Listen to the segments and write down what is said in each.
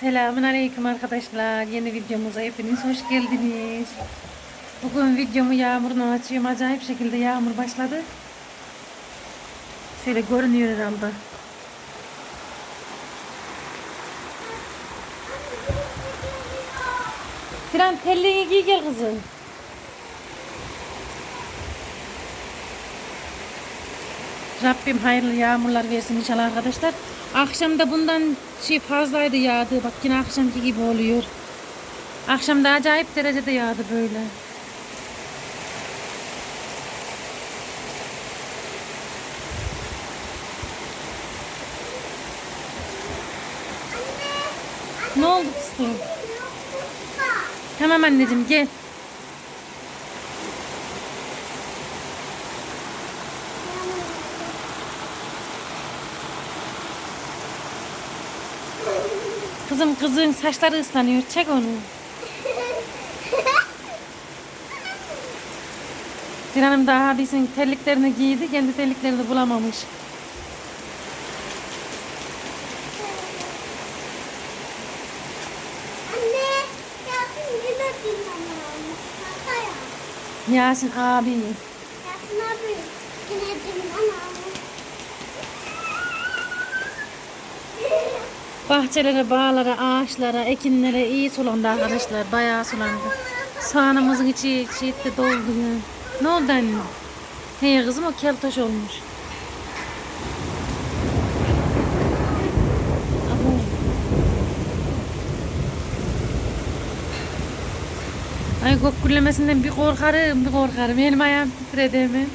Selamun Aleyküm arkadaşlar. Yeni videomuza hepiniz hoş geldiniz. Bugün videomu yağmurla açıyorum. Acayip şekilde yağmur başladı. Şöyle görünüyor herhalde. Firan telliğini giy gel kızım. Rabbim hayırlı yağmurlar versin inşallah arkadaşlar. Akşam da bundan şey fazlaydı yağdı. Bak yine akşamki gibi oluyor. Akşam da acayip derecede yağdı böyle. Ne oldu kızım? Tamam anneciğim gel. Kızım kızın saçları ıslanıyor. Çek onu. Bir hanım daha abisinin terliklerini giydi. Kendi terliklerini bulamamış. Anne, Yasin ya. Yasin abi. Yasin abi yine dinlenmiş. Bahçelere, bağlara, ağaçlara, ekinlere iyi sulandı arkadaşlar. Bayağı sulandı. Sahanımızın içi şiitte doldu ya. Ne oldu anne? He kızım o keltoş olmuş. Ay gök gürlemesinden bir korkarım, bir korkarım. Elim ayağım titredi hemen.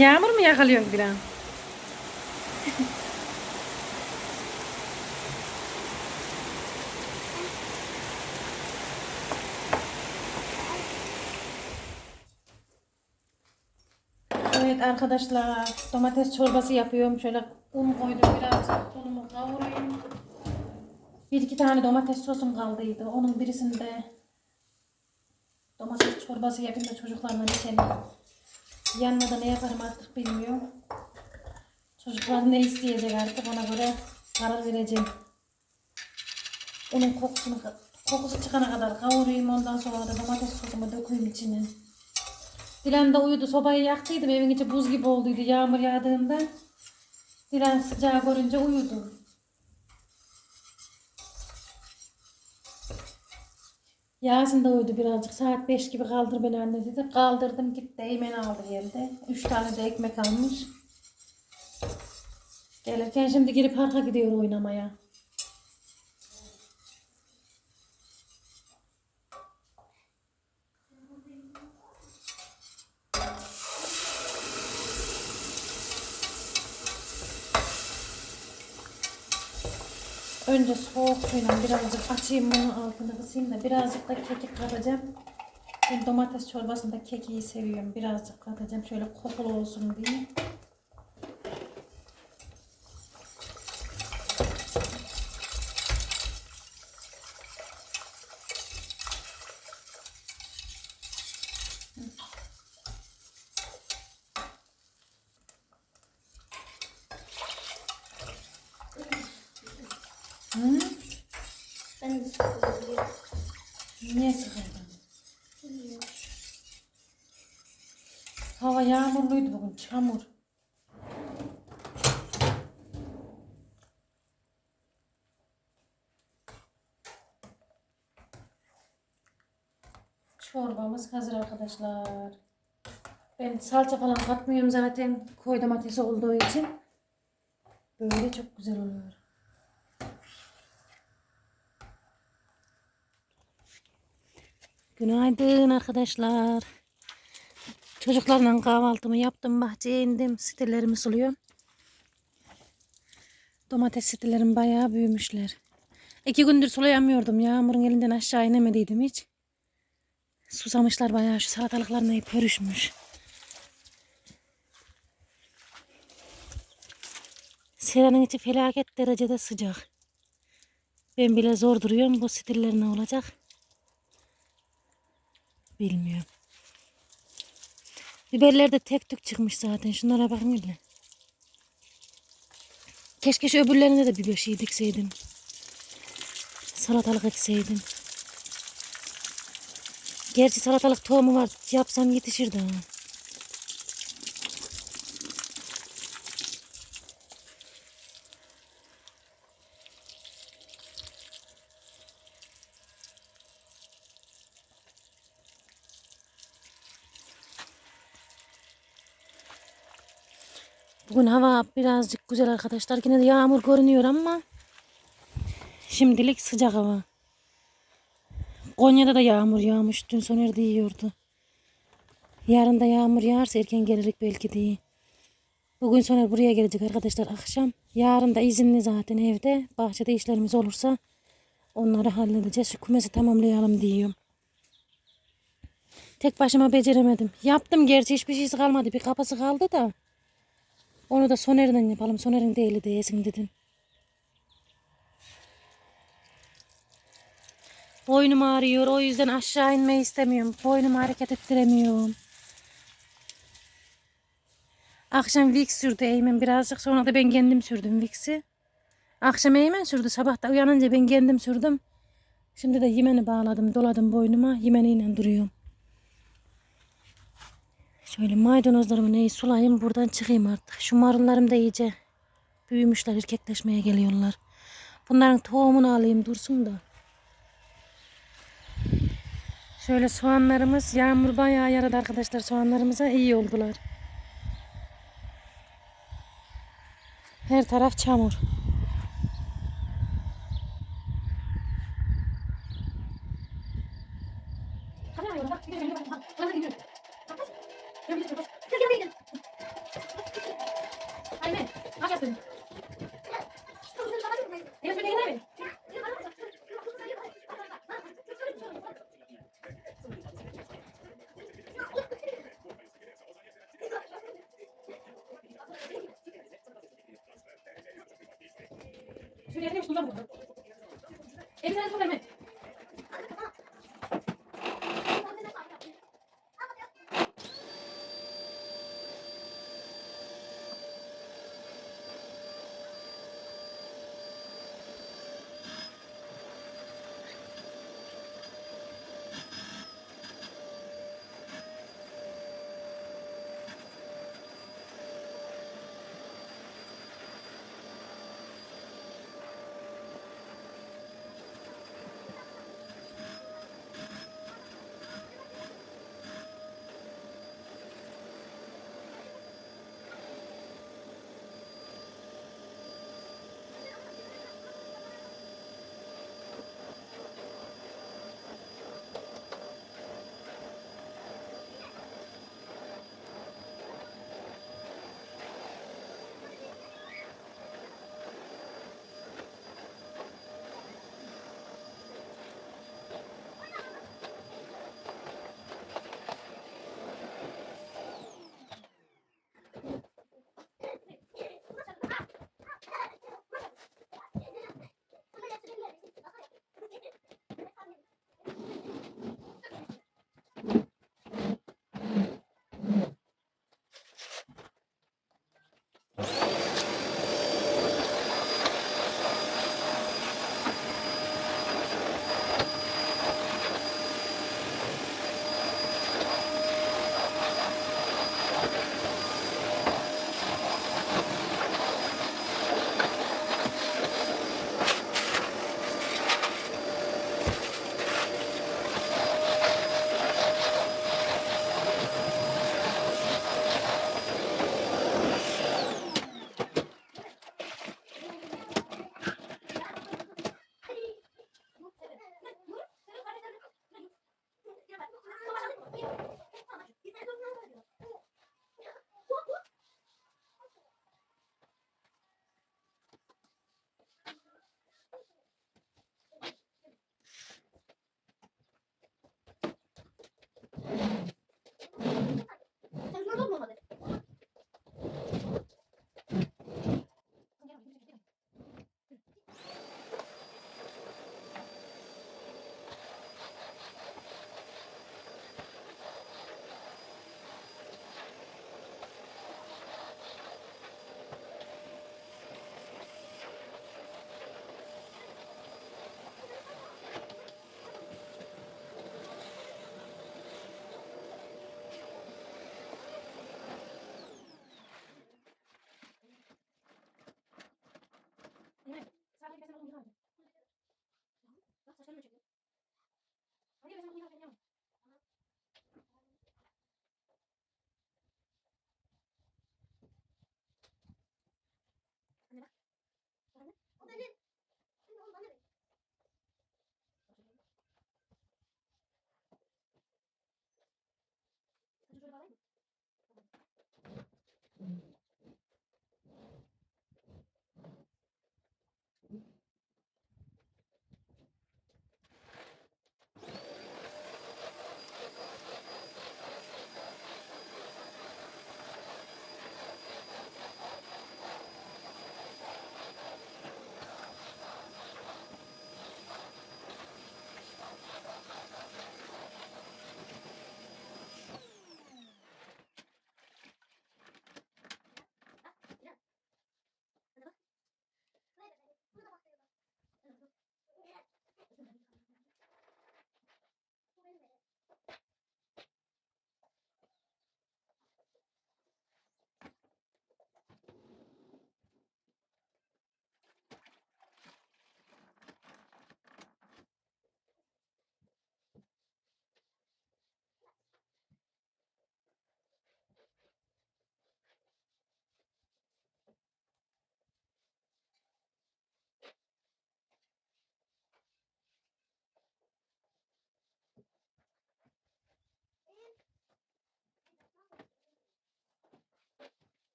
Yağmur mu yakalıyorsun bir an? Evet arkadaşlar domates çorbası yapıyorum. Şöyle un koydum birazcık unumu kavurayım. Bir iki tane domates sosum kaldıydı. Onun birisinde domates çorbası yapayım da çocuklarla içelim. Yanına da ne yaparım artık bilmiyorum. Çocuklar ne isteyecek artık ona göre karar vereceğim. Onun kokusunu, kokusu çıkana kadar kavurayım ondan sonra da domates sosumu dökeyim içine. Dilan da uyudu sobayı yaktıydım evin içi buz gibi olduydu yağmur yağdığında. Dilan sıcağı görünce uyudu. Yasin de uyudu birazcık. Saat 5 gibi kaldır beni anne dedi. Kaldırdım gitti. Eymen aldı geldi. 3 tane de ekmek almış. Gelirken şimdi girip parka gidiyor oynamaya. Önce soğuk suyla birazcık açayım bunu altını kısayım da birazcık da kekik katacağım. Ben domates çorbasında kekiği seviyorum. Birazcık katacağım şöyle kokulu olsun diye. Hı? Ben de sıkılıyorum. Niye sıkıldın? Hava bugün, çamur. Çorbamız hazır arkadaşlar. Ben salça falan katmıyorum zaten koy domatesi olduğu için. Böyle çok güzel oluyor. Günaydın arkadaşlar. Çocuklarla kahvaltımı yaptım. Bahçeye indim. Sitelerimi suluyorum. Domates sitelerim bayağı büyümüşler. İki gündür sulayamıyordum. Yağmurun elinden aşağı inemediydim hiç. Susamışlar bayağı. Şu salatalıklarına hep pörüşmüş. Seranın içi felaket derecede sıcak. Ben bile zor duruyorum. Bu stiller ne olacak? Bilmiyorum. Biberler de tek tük çıkmış zaten. Şunlara bakın öyle. Keşke şu öbürlerine de biber şey dikseydim. Salatalık ekseydim. Gerçi salatalık tohumu var. Yapsam yetişirdi ama. Bugün hava birazcık güzel arkadaşlar. Yine de yağmur görünüyor ama şimdilik sıcak hava. Konya'da da yağmur yağmış. Dün Soner yiyordu. Yarın da yağmur yağarsa erken gelirik belki diye. Bugün Soner buraya gelecek arkadaşlar akşam. Yarın da izinli zaten evde. Bahçede işlerimiz olursa onları halledeceğiz. Şu kümesi tamamlayalım diyorum. Tek başıma beceremedim. Yaptım gerçi hiçbir şeysi kalmadı. Bir kapısı kaldı da. Onu da Soner'den yapalım. Soner'in de eli değsin dedim. Boynum ağrıyor. O yüzden aşağı inmeyi istemiyorum. Boynumu hareket ettiremiyorum. Akşam Vicks sürdü Eymen birazcık. Sonra da ben kendim sürdüm Vicks'i. Akşam Eymen sürdü. Sabah da uyanınca ben kendim sürdüm. Şimdi de yemeni bağladım. Doladım boynuma. Yemeniyle duruyorum. Şöyle maydanozlarımı neyi sulayayım buradan çıkayım artık. Şu marullarım da iyice büyümüşler erkekleşmeye geliyorlar. Bunların tohumunu alayım dursun da. Şöyle soğanlarımız yağmur bayağı yaradı arkadaşlar soğanlarımıza iyi oldular. Her taraf çamur. Eso ya tiene un es.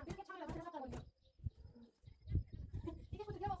bir kez çamur yapıp saklar oynuyor. Bir kez kutu diyor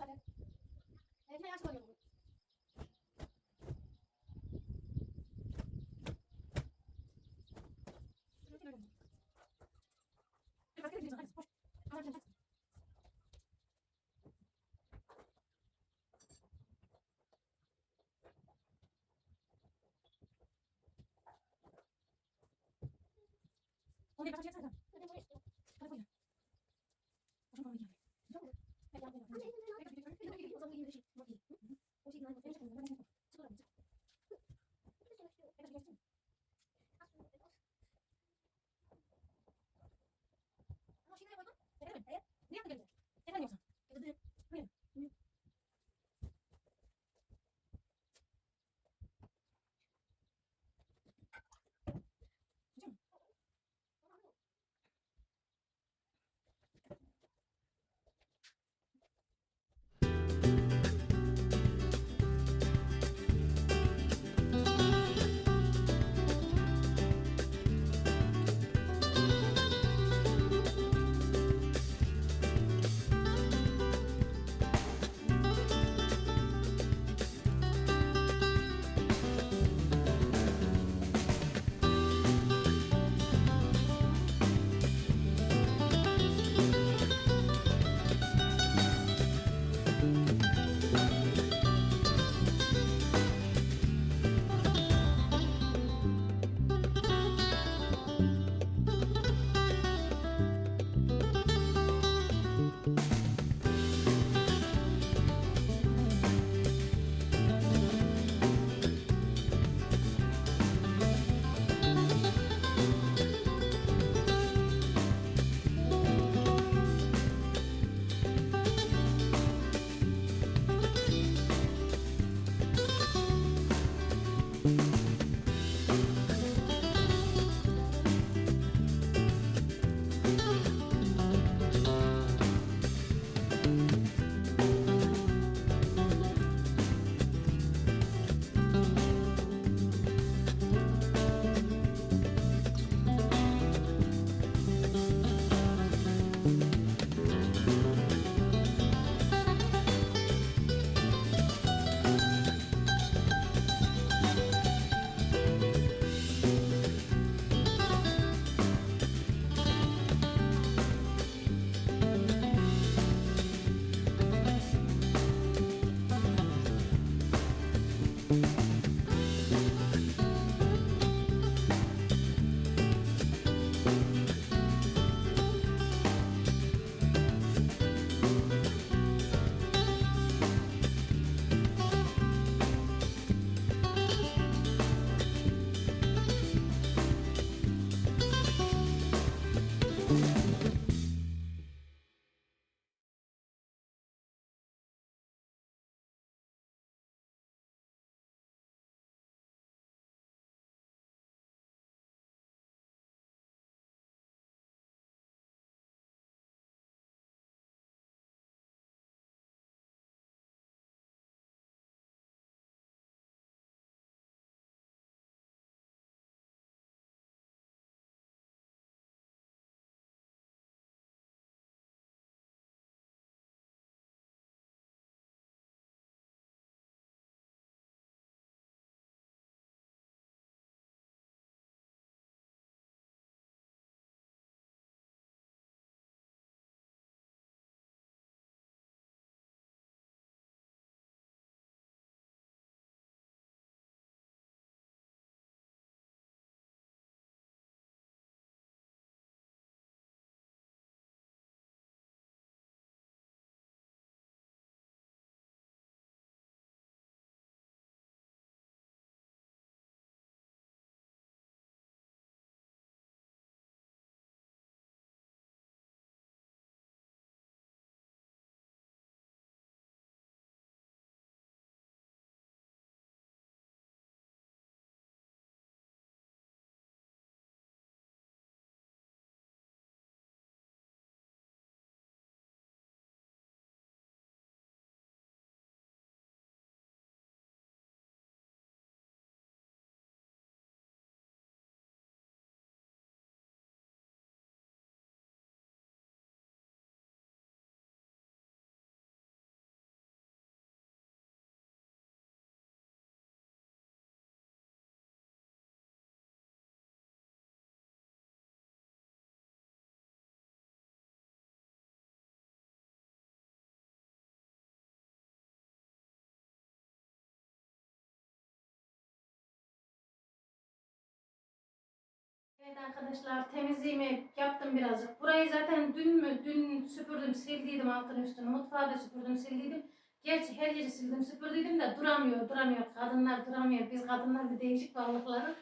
Evet arkadaşlar temizliğimi yaptım birazcık. Burayı zaten dün mü dün süpürdüm sildiydim altını üstünü. Mutfağı da süpürdüm sildiydim. Gerçi her yeri sildim süpürdüydüm de duramıyor duramıyor. Kadınlar duramıyor. Biz kadınlar bir değişik varlıkları.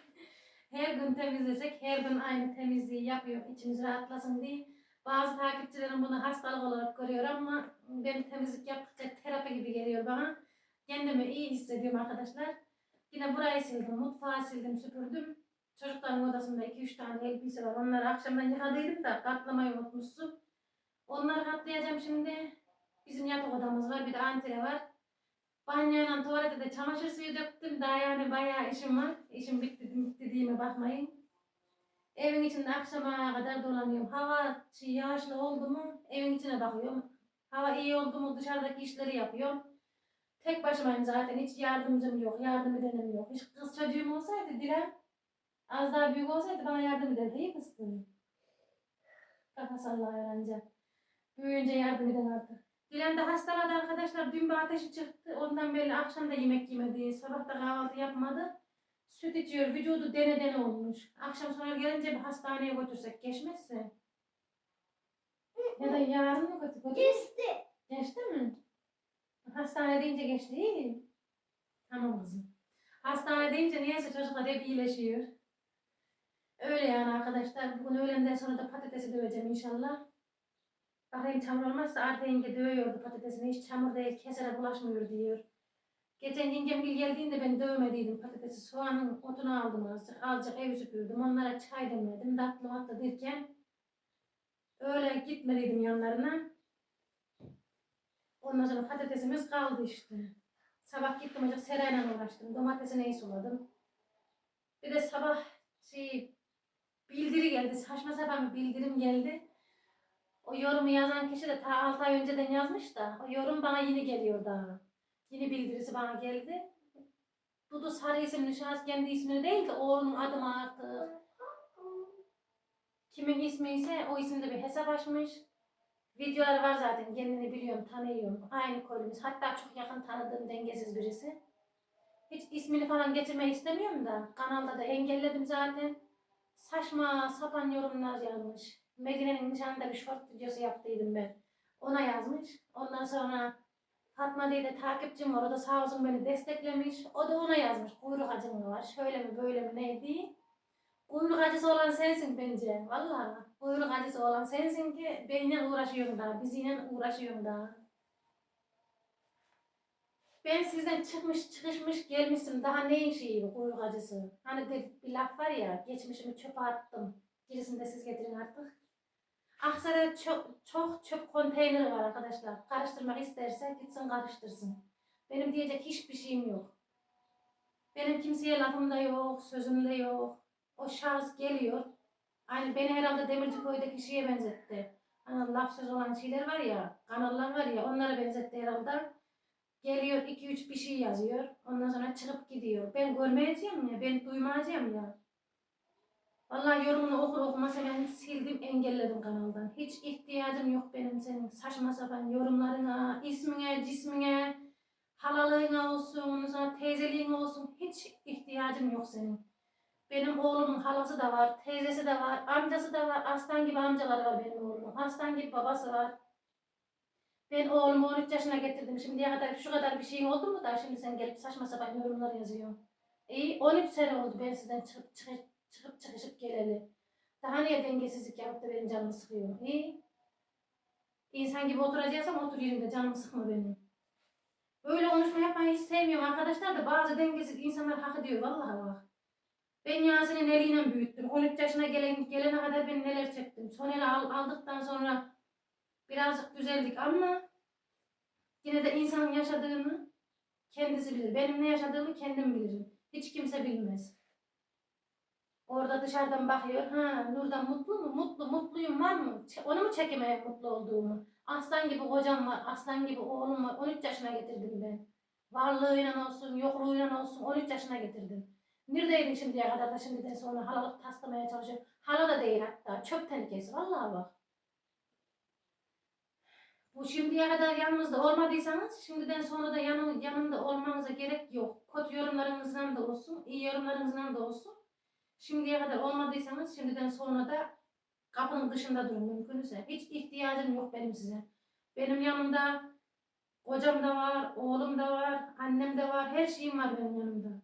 Her gün temizlesek her gün aynı temizliği yapıyor. İçimiz rahatlasın diye. Bazı takipçilerim bunu hastalık olarak görüyor ama ben temizlik yaptıkça terapi gibi geliyor bana. Kendimi iyi hissediyorum arkadaşlar. Yine burayı sildim, mutfağı sildim, süpürdüm. Çocukların odasında 2-3 tane elbise var. Onları akşamdan yıkadıydım da katlamayı unutmuşsun. Onları katlayacağım şimdi. Bizim yatak odamız var, bir de antre var. Banyoyla tuvalete de çamaşır suyu döktüm. Daha yani bayağı işim var. İşim bitti, bitti dediğime bakmayın. Evin içinde akşama kadar dolanıyorum. Hava şey, yağışlı oldu mu evin içine bakıyorum. Hava iyi oldu mu dışarıdaki işleri yapıyorum. Tek başımayım zaten. Hiç yardımcım yok. Yardım edenim yok. Hiç kız çocuğum olsaydı Dilan az daha büyük olsaydı bana yardım ederdi. İyi kızdı. Kafa sallaya anca. Büyüyünce yardım eden artık. Dilan da hastaladı arkadaşlar. Dün bir ateşi çıktı. Ondan beri akşam da yemek yemedi. Sabah da kahvaltı yapmadı. Süt içiyor. Vücudu dene dene olmuş. Akşam sonra gelince bir hastaneye götürsek geçmezse. Ya da yarın mı götür? Geçti. Geçti mi? Hastane deyince geçti iyi. Tamam kızım. Hastane deyince niyeyse çocuklar hep iyileşiyor. Öyle yani arkadaşlar. Bugün öğlenden sonra da patatesi döveceğim inşallah. Bakayım çamur olmazsa Arda yenge dövüyordu patatesini. Hiç çamur değil kesere bulaşmıyor diyor. Geçen yengem gel geldiğinde ben dövmediydim patatesi. Soğanın otunu aldım azıcık. Azıcık ev süpürdüm. Onlara çay demledim. Tatlı matlı derken öyle gitmediydim yanlarına. Ondan sonra patatesimiz kaldı işte. Sabah gittim hocam serayla uğraştım. Domatesini iyi suladım. Bir de sabah şey bildiri geldi. Saçma sapan bir bildirim geldi. O yorumu yazan kişi de ta 6 ay önceden yazmış da o yorum bana yeni geliyor daha. Yeni bildirisi bana geldi. Dudu Sarı isimli şahıs kendi ismini değil de oğlunun adı mı artık. Kimin ismi ise o isimde bir hesap açmış. Videoları var zaten kendini biliyorum, tanıyorum. Aynı kolumuz. Hatta çok yakın tanıdığım dengesiz birisi. Hiç ismini falan getirmeyi istemiyorum da. Kanalda da engelledim zaten. Saçma sapan yorumlar yazmış. Medine'nin nişanında bir short videosu yaptıydım ben. Ona yazmış. Ondan sonra Fatma diye de takipçim var. O da sağ olsun beni desteklemiş. O da ona yazmış. Kuyruk acın mı var? Şöyle mi böyle mi neydi? Kuyruk acısı olan sensin bence. Vallahi. Kuyruk acısı olan sensin ki benimle uğraşıyorsun daha. Bizimle uğraşıyorsun daha. Ben sizden çıkmış çıkışmış gelmişim. Daha neyin şeyi kuyruk acısı? Hani de bir laf var ya. Geçmişimi çöpe attım. Gerisini de siz getirin artık. Aksaray'da çok, çok çöp konteyneri var arkadaşlar. Karıştırmak isterse gitsin karıştırsın. Benim diyecek hiçbir şeyim yok. Benim kimseye lafım da yok, sözüm de yok. O şahıs geliyor. Aynı beni herhalde Demirci Köy'deki şeye benzetti. Hani laf söz olan şeyler var ya, kanallar var ya onlara benzetti herhalde. Geliyor iki üç bir şey yazıyor. Ondan sonra çıkıp gidiyor. Ben görmeyeceğim ya, ben duymayacağım ya. Vallahi yorumunu okur okumaz hemen sildim engelledim kanaldan. Hiç ihtiyacım yok benim senin saçma sapan yorumlarına, ismine, cismine, halalığına olsun, sonra teyzeliğine olsun. Hiç ihtiyacım yok senin. Benim oğlumun halası da var, teyzesi de var, amcası da var. Aslan gibi amcaları var benim oğlumun. Aslan gibi babası var. Ben oğlumu 13 yaşına getirdim. Şimdiye kadar şu kadar bir şeyin oldu mu da şimdi sen gelip saçma sapan yorumlar yazıyorsun. İyi 13 sene oldu ben sizden çıkıp çıkıp çıkıp çıkışıp geleli. Daha niye dengesizlik yapıp da benim canımı sıkıyor? İyi. İnsan gibi oturacaksam otur yerinde canımı sıkma benim. Böyle konuşma yapmayı hiç sevmiyorum arkadaşlar da bazı dengesiz insanlar hak ediyor vallahi bak. Ben Yasin'in eliyle büyüttüm. 13 yaşına gelen, gelene kadar ben neler çektim. Soner'i al, aldıktan sonra birazcık düzeldik ama yine de insanın yaşadığını kendisi bilir. Benim ne yaşadığımı kendim bilirim. Hiç kimse bilmez. Orada dışarıdan bakıyor. Ha Nur'dan mutlu mu? Mutlu. Mutluyum var mı? Onu mu çekemeye mutlu olduğumu? Aslan gibi kocam var. Aslan gibi oğlum var. 13 yaşına getirdim ben. Varlığıyla olsun, yokluğuyla olsun 13 yaşına getirdim. Neredeydin şimdiye kadar da şimdiden sonra halalık taslamaya çalışıyor. Hala da değil hatta. Çöp tenekesi. Vallahi bak. Bu şimdiye kadar yanımızda olmadıysanız şimdiden sonra da yanı, yanımda olmanıza gerek yok. Kötü yorumlarınızdan da olsun, iyi yorumlarınızdan da olsun. Şimdiye kadar olmadıysanız şimdiden sonra da kapının dışında durun mümkünse. Hiç ihtiyacım yok benim size. Benim yanımda kocam da var, oğlum da var, annem de var, her şeyim var benim yanımda.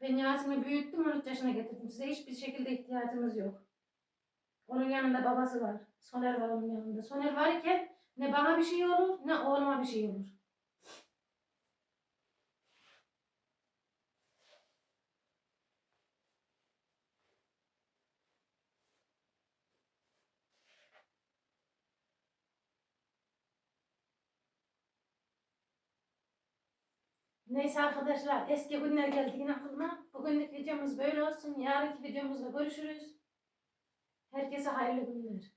Ben Yasin'i büyüttüm, 13 yaşına getirdim. Size hiçbir şekilde ihtiyacımız yok. Onun yanında babası var. Soner var onun yanında. Soner varken ne bana bir şey olur ne oğluma bir şey olur. Neyse arkadaşlar eski günler geldi yine aklıma. Bugünlük videomuz böyle olsun. Yarınki videomuzda görüşürüz. Herkese hayırlı günler.